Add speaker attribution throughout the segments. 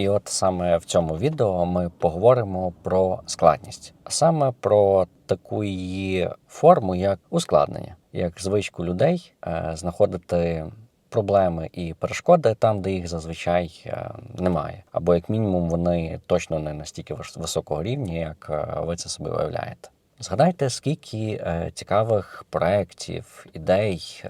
Speaker 1: І от саме в цьому відео ми поговоримо про складність, а саме про таку її форму, як ускладнення, як звичку людей е, знаходити проблеми і перешкоди там, де їх зазвичай е, немає, або як мінімум вони точно не настільки вис- високого рівня, як е, ви це собі уявляєте. Згадайте, скільки цікавих проєктів, ідей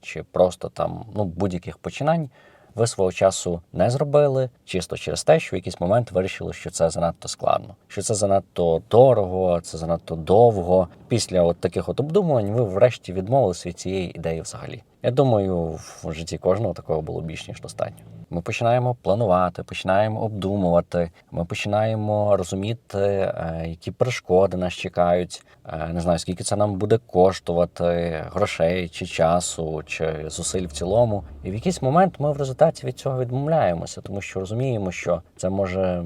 Speaker 1: чи просто там ну будь-яких починань ви свого часу не зробили, чисто через те, що в якийсь момент вирішили, що це занадто складно, що це занадто дорого, це занадто довго. Після от таких от обдумувань ви врешті відмовилися від цієї ідеї взагалі. Я думаю, в житті кожного такого було більш ніж достатньо. Ми починаємо планувати, починаємо обдумувати. Ми починаємо розуміти, е, які перешкоди нас чекають. Е, Не знаю, скільки це нам буде коштувати грошей чи часу, чи зусиль в цілому. І в якийсь момент ми в результаті від цього відмовляємося, тому що розуміємо, що це може.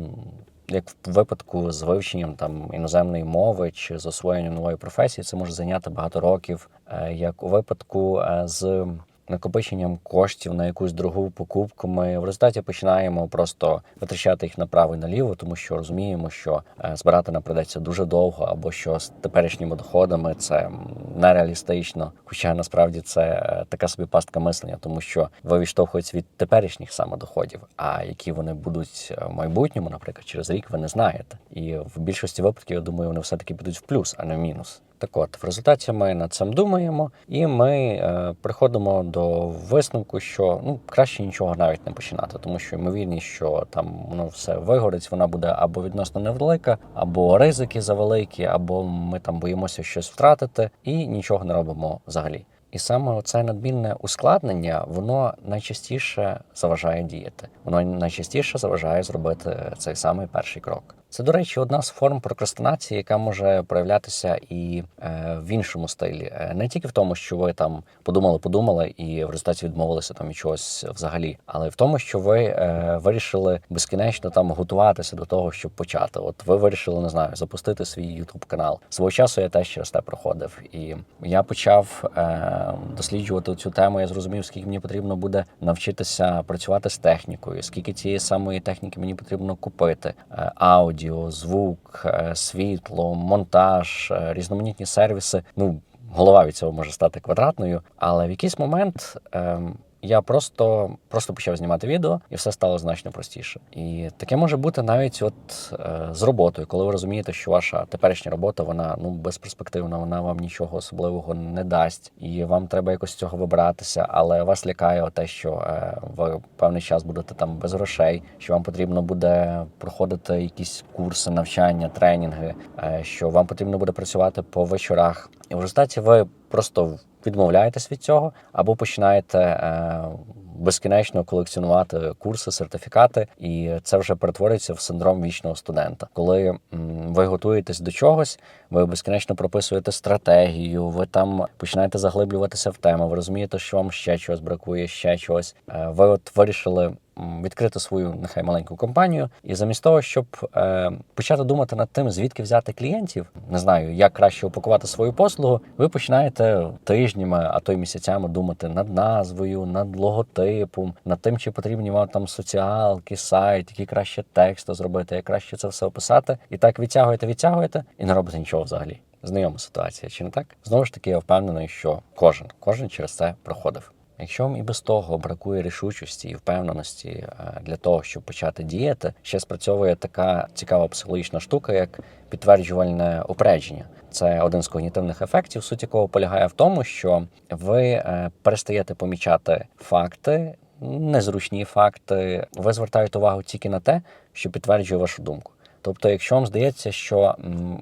Speaker 1: Як в випадку з вивченням там іноземної мови чи з освоєнням нової професії, це може зайняти багато років. Е, Як у випадку е, з накопиченням коштів на якусь другу покупку, ми в результаті починаємо просто витрачати їх направо і наліво, тому що розуміємо, що е, збирати нам придеться дуже довго, або що з теперішніми доходами це нереалістично. Хоча насправді це е, така собі пастка мислення, тому що ви відштовхуєтесь від теперішніх саме доходів, а які вони будуть е, в майбутньому, наприклад, через рік, ви не знаєте. І в більшості випадків, я думаю, вони все таки підуть в плюс, а не в мінус. Так от, в результаті ми над цим думаємо, і ми е, приходимо до висновку, що ну краще нічого навіть не починати, тому що ймовірність, що там воно все вигорить, вона буде або відносно невелика, або ризики завеликі, або ми там боїмося щось втратити, і нічого не робимо взагалі. І саме це надмірне ускладнення, воно найчастіше заважає діяти. Воно найчастіше заважає зробити цей самий перший крок. Це, до речі, одна з форм прокрастинації, яка може проявлятися і е, в іншому стилі, Е, не тільки в тому, що ви там подумали, подумали і в результаті відмовилися там від чогось взагалі, але й в тому, що ви е, вирішили безкінечно там готуватися до того, щоб почати. От ви вирішили, не знаю, запустити свій YouTube канал. Свого часу я теж через те проходив, і я почав е, досліджувати цю тему. Я зрозумів, скільки мені потрібно буде навчитися працювати з технікою, скільки цієї самої техніки мені потрібно купити. Е, аудіо, звук, е, світло, монтаж, е, різноманітні сервіси. Ну голова від цього може стати квадратною, але в якийсь момент. ем, я просто, просто почав знімати відео, і все стало значно простіше. І таке може бути навіть от е, з роботою, коли ви розумієте, що ваша теперішня робота вона ну безперспективна, вона вам нічого особливого не дасть, і вам треба якось з цього вибратися. Але вас лякає те, що е, ви певний час будете там без грошей, що вам потрібно буде проходити якісь курси, навчання, тренінги, е, що вам потрібно буде працювати по вечорах. І в результаті ви просто відмовляєтесь від цього або починаєте е, безкінечно колекціонувати курси, сертифікати, і це вже перетворюється в синдром вічного студента. Коли ви готуєтесь до чогось, ви безкінечно прописуєте стратегію, ви там починаєте заглиблюватися в тему. Ви розумієте, що вам ще чогось бракує, ще чогось. Е, ви от вирішили відкрити свою нехай маленьку компанію, і замість того, щоб е, почати думати над тим, звідки взяти клієнтів, не знаю, як краще упакувати свою послугу, ви починаєте тижнями, а то й місяцями думати над назвою, над логотипом, над тим, чи потрібні вам там соціалки, сайт, які краще тексти зробити, як краще це все описати. І так відтягуєте, відтягуєте і не робите нічого взагалі. Знайома ситуація, чи не так? Знову ж таки, я впевнений, що кожен, кожен через це проходив. Якщо вам і без того бракує рішучості і впевненості е, для того, щоб почати діяти, ще спрацьовує така цікава психологічна штука, як підтверджувальне упередження. Це один з когнітивних ефектів, суть якого полягає в тому, що ви е, перестаєте помічати факти, незручні факти. Ви звертаєте увагу тільки на те, що підтверджує вашу думку. Тобто, якщо вам здається, що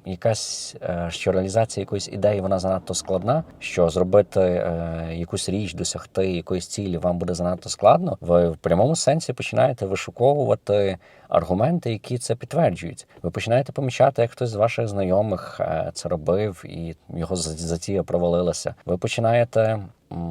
Speaker 1: якась е, що реалізація якоїсь ідеї вона занадто складна, що зробити е, якусь річ, досягти якоїсь цілі вам буде занадто складно, ви в прямому сенсі починаєте вишуковувати аргументи, які це підтверджують. Ви починаєте помічати, як хтось з ваших знайомих е, це робив, і його затія провалилася. Ви починаєте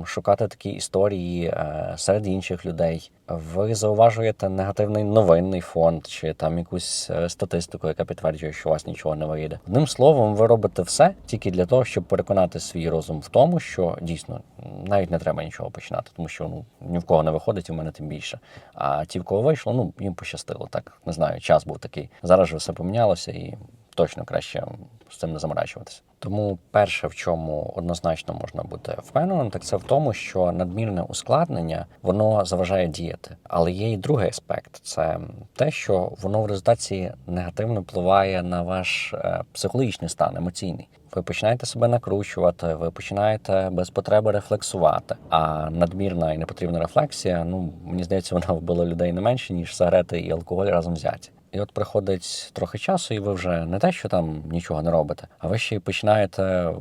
Speaker 1: шукати такі історії е, серед інших людей. Ви зауважуєте негативний новинний фонд чи там якусь е, статистику, яка підтверджує, що у вас нічого не вийде. Одним словом, ви робите все тільки для того, щоб переконати свій розум в тому, що дійсно навіть не треба нічого починати, тому що ну ні в кого не виходить, в мене тим більше. А ті, в кого вийшло, ну їм пощастило. Так не знаю, час був такий. Зараз же все помінялося і точно краще з цим не заморачуватися. Тому перше, в чому однозначно можна бути впевненим, так це в тому, що надмірне ускладнення воно заважає діяти. Але є і другий аспект це те, що воно в результаті негативно впливає на ваш е, психологічний стан, емоційний. Ви починаєте себе накручувати, ви починаєте без потреби рефлексувати. А надмірна і непотрібна рефлексія, ну мені здається, вона вбила людей не менше ніж сигарети і алкоголь разом взяті. І от приходить трохи часу, і ви вже не те, що там нічого не робите, а ви ще й починаєте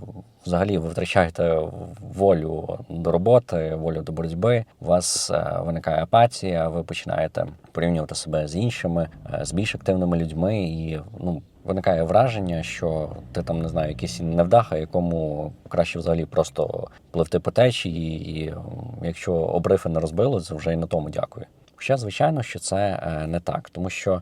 Speaker 1: взагалі ви втрачаєте волю до роботи, волю до боротьби. У вас е, виникає апатія, ви починаєте порівнювати себе з іншими, е, з більш активними людьми, і ну. Виникає враження, що ти там не знаю, якийсь невдаха, якому краще взагалі просто пливти по течії, і якщо обрифи не розбилось, вже й на тому дякую. Хоча, звичайно, що це е, не так, тому що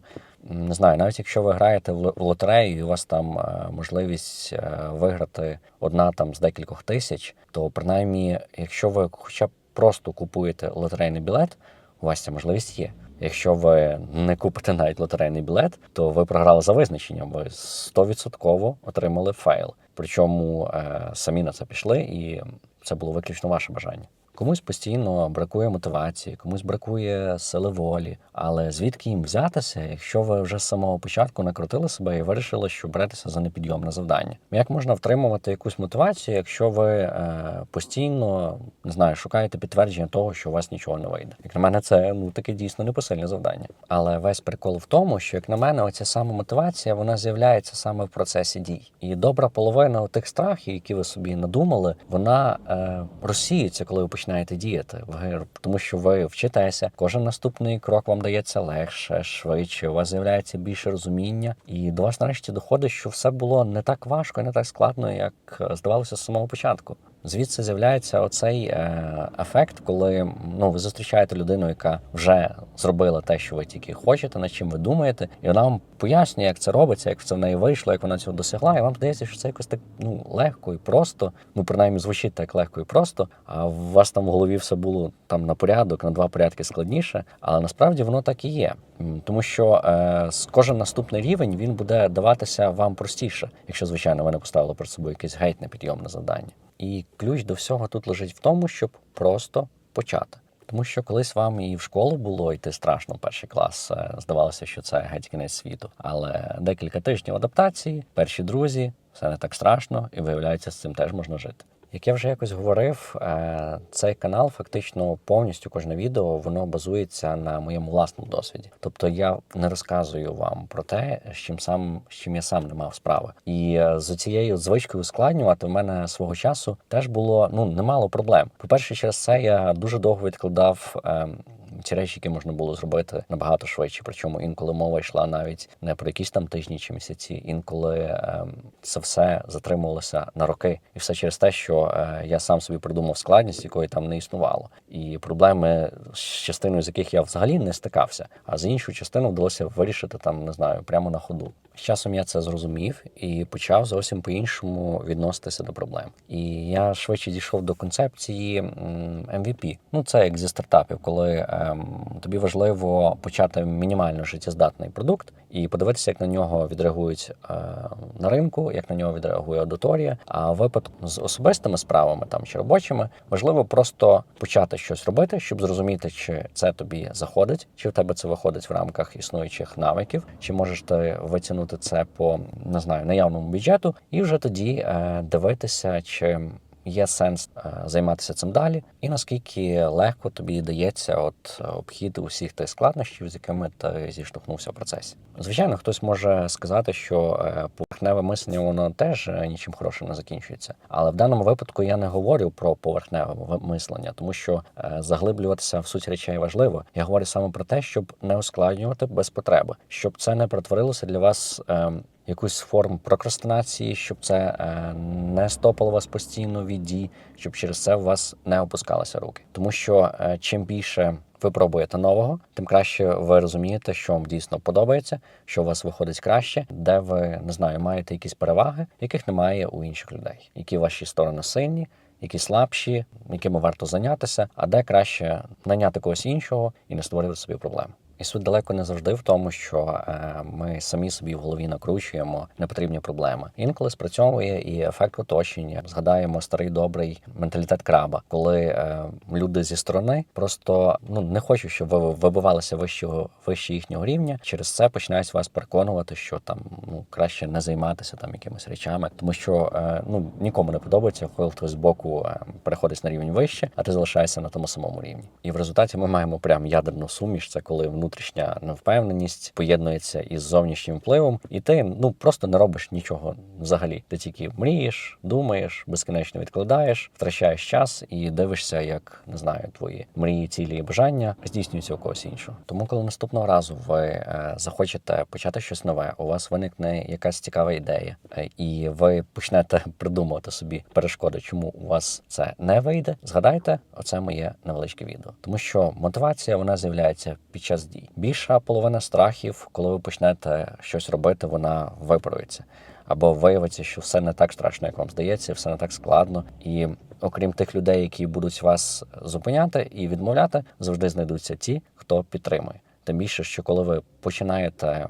Speaker 1: не знаю, навіть якщо ви граєте в лотерею, і у вас там е, можливість е, виграти одна там з декількох тисяч, то принаймні, якщо ви хоча б просто купуєте лотерейний білет, у вас ця можливість є. Якщо ви не купите навіть лотерейний білет, то ви програли за визначенням. Ви 100% отримали фейл. Причому е, самі на це пішли, і це було виключно ваше бажання. Комусь постійно бракує мотивації, комусь бракує сили волі. Але звідки їм взятися, якщо ви вже з самого початку накрутили себе і вирішили, що беретеся за непідйомне завдання? Як можна втримувати якусь мотивацію, якщо ви е, постійно не знаю, шукаєте підтвердження того, що у вас нічого не вийде? Як на мене, це ну таке дійсно непосильне завдання. Але весь прикол в тому, що як на мене, оця сама мотивація вона з'являється саме в процесі дій. І добра половина тих страхів, які ви собі надумали, вона е, розсіюється, коли ви починаєте діяти. Ви тому, що ви вчитеся, кожен наступний крок вам дається легше, швидше. У вас з'являється більше розуміння, і до вас нарешті доходить, що все було не так важко не так складно, як е, здавалося з самого початку. Звідси з'являється оцей е, ефект, коли ну ви зустрічаєте людину, яка вже зробила те, що ви тільки хочете, над чим ви думаєте, і вона вам пояснює, як це робиться, як це в неї вийшло, як вона цього досягла. І вам здається, що це якось так ну легко і просто. Ну принаймні звучить так легко і просто. А у вас там в голові все було там на порядок, на два порядки складніше. Але насправді воно так і є. Тому що е, кожен наступний рівень він буде даватися вам простіше, якщо звичайно ви не поставили перед собою якесь геть непідйомне завдання. І ключ до всього тут лежить в тому, щоб просто почати. Тому що колись вам і в школу було йти страшно перший клас. е, Здавалося, що це геть кінець світу. Але декілька тижнів адаптації, перші друзі, все не так страшно, і виявляється, з цим теж можна жити. Як я вже якось говорив, е, цей канал фактично повністю кожне відео воно базується на моєму власному досвіді. Тобто я не розказую вам про те, з чим сам з чим я сам не мав справи. І е, з цією звичкою ускладнювати в мене свого часу теж було ну немало проблем. По перше, через це я дуже довго відкладав. Ці речі, які можна було зробити набагато швидше. Причому інколи мова йшла навіть не про якісь там тижні чи місяці, інколи ем, це все затримувалося на роки, і все через те, що е, я сам собі придумав складність, якої там не існувало, і проблеми з частиною з яких я взагалі не стикався, а з іншою частиною вдалося вирішити там, не знаю, прямо на ходу. З часом я це зрозумів і почав зовсім по-іншому відноситися до проблем. І я швидше дійшов до концепції MVP. Ну це як зі стартапів, коли ем, тобі важливо почати мінімально життєздатний продукт і подивитися, як на нього відреагують е, на ринку, як на нього відреагує аудиторія. А випадку з особистими справами там чи робочими важливо просто почати щось робити, щоб зрозуміти, чи це тобі заходить, чи в тебе це виходить в рамках існуючих навиків, чи можеш ти витягнути це по не знаю наявному бюджету, і вже тоді е, дивитися, чи є сенс е, займатися цим далі, і наскільки легко тобі дається от е, обхід усіх тих складнощів, з якими ти зіштовхнувся в процесі. Звичайно, хтось може сказати, що е, поверхневе мислення воно теж нічим хорошим не закінчується. Але в даному випадку я не говорю про поверхневе мислення, тому що заглиблюватися в суть речей важливо. Я говорю саме про те, щоб не ускладнювати без потреби, щоб це не перетворилося для вас. Якусь форму прокрастинації, щоб це е, не стопало вас постійно від дій, щоб через це у вас не опускалися руки. Тому що е, чим більше ви пробуєте нового, тим краще ви розумієте, що вам дійсно подобається, що у вас виходить краще, де ви не знаю, маєте якісь переваги, яких немає у інших людей, які ваші сторони сильні. Які слабші, якими варто зайнятися, а де краще наняти когось іншого і не створити собі проблем. І суть далеко не завжди в тому, що е, ми самі собі в голові накручуємо непотрібні проблеми. Інколи спрацьовує і ефект оточення. Згадаємо старий добрий менталітет краба, коли е, люди зі сторони просто ну не хочуть, щоб ви вибивалися вищого вище їхнього рівня. Через це починають вас переконувати, що там ну краще не займатися там якимись речами, тому що е, ну нікому не подобається, коли хтось з боку переходить на рівень вище, а ти залишаєшся на тому самому рівні. І в результаті ми маємо прям ядерну суміш. Це коли внутрішня невпевненість поєднується із зовнішнім впливом, і ти ну просто не робиш нічого взагалі. Ти тільки мрієш, думаєш, безкінечно відкладаєш, втрачаєш час і дивишся, як не знаю, твої мрії, цілі і бажання здійснюються у когось іншого. Тому, коли наступного разу ви е, захочете почати щось нове, у вас виникне якась цікава ідея, е, і ви почнете придумувати собі перешкоди, чому у вас це не вийде. Згадайте, оце моє невеличке відео, тому що мотивація вона з'являється під час. Більша половина страхів, коли ви почнете щось робити, вона виправиться. Або виявиться, що все не так страшно, як вам здається, все не так складно. І окрім тих людей, які будуть вас зупиняти і відмовляти, завжди знайдуться ті, хто підтримує. Тим більше, що коли ви починаєте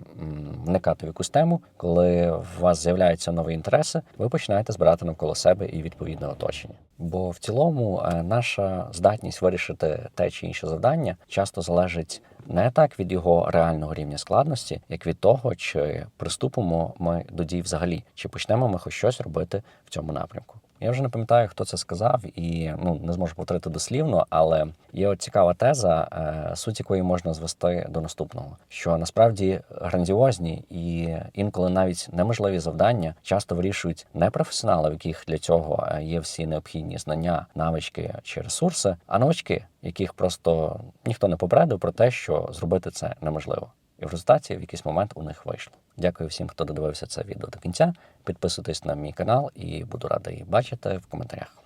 Speaker 1: вникати в якусь тему, коли у вас з'являються нові інтереси, ви починаєте збирати навколо себе і відповідне оточення. Бо в цілому е, наша здатність вирішити те чи інше завдання часто залежить не так від його реального рівня складності, як від того, чи приступимо ми до дій взагалі, чи почнемо ми хоч щось робити в цьому напрямку. Я вже не пам'ятаю, хто це сказав, і ну не зможу повторити дослівно, але є от цікава теза, е, суть якої можна звести до наступного: що насправді грандіозні і інколи навіть неможливі завдання часто вирішують не професіонали, в яких для цього е, є всі необхідні знання, навички чи ресурси, а новачки, яких просто ніхто не попередив про те, що зробити це неможливо. І в результаті в якийсь момент у них вийшло. Дякую всім, хто додивився це відео до кінця. Підписуйтесь на мій канал і буду радий бачити в коментарях.